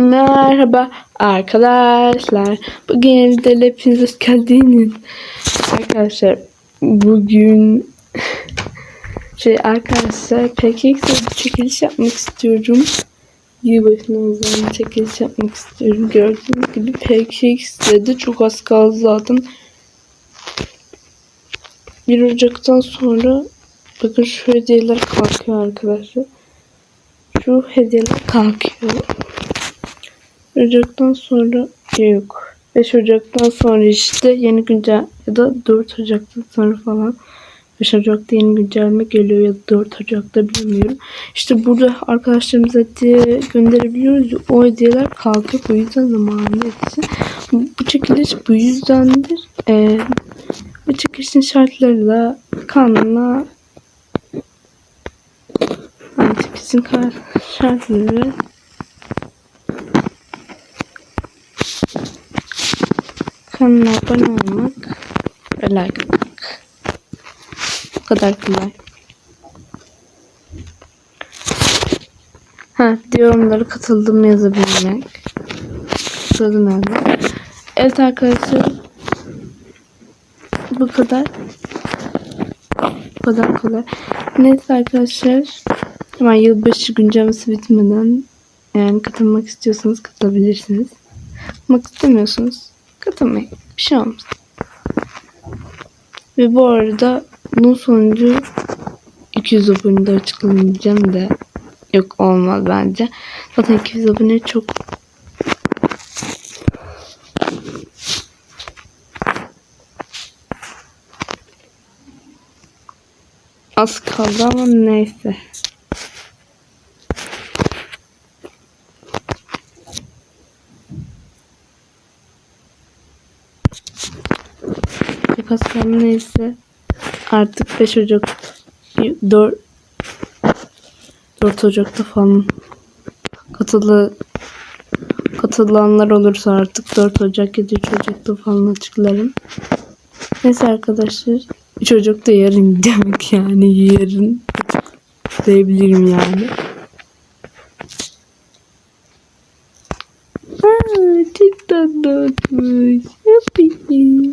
Merhaba arkadaşlar. Bugün de hepiniz hoş geldiniz. Arkadaşlar bugün şey arkadaşlar PKX'de bir çekiliş yapmak istiyorum. Yılbaşına özel çekiliş yapmak istiyorum. Gördüğünüz gibi PKX'de de çok az kaldı zaten. 1 Ocak'tan sonra bakın şu hediyeler kalkıyor arkadaşlar. Şu hediyeler kalkıyor. Ocak'tan sonra yok. 5 Ocak'tan sonra işte yeni güncel ya da 4 Ocak'tan sonra falan 5 Ocak'ta yeni güncelleme geliyor ya da 4 Ocak'ta bilmiyorum. İşte burada arkadaşlarımıza hediye gönderebiliyoruz. O hediyeler kalkıyor. Bu yüzden zamanında yetişsin. Bu çekiliş bu yüzdendir. Ee, bu çekilişin şartları da kanuna yani çekilişin şartları Kanala abone olmak ve like atmak. Bu kadar kolay. Ha, yorumlara katıldım yazabilmek. Katıldım yani. Evet arkadaşlar. Bu kadar. Bu kadar kolay. Neyse arkadaşlar. Hemen yılbaşı güncellemesi bitmeden yani katılmak istiyorsanız katılabilirsiniz. Katılmak istemiyorsunuz katılmayın. Bir şey olmaz. Ve bu arada bunun sonucu 200 abonede açıklamayacağım da yok olmaz bence. Zaten 200 abone çok az kaldı ama neyse. Kaldı neyse. Artık 5 Ocak 4 4 Ocak'ta falan katılı katılanlar olursa artık 4 Ocak ya da 3 Ocak'ta falan açıklarım. Neyse arkadaşlar 3 Ocak'ta yarın demek yani yarın diyebilirim yani. Aa, çok tatlı olmuş. Yapayım.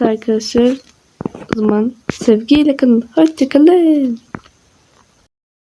Evet arkadaşlar. O zaman sevgiyle kalın. Hoşçakalın.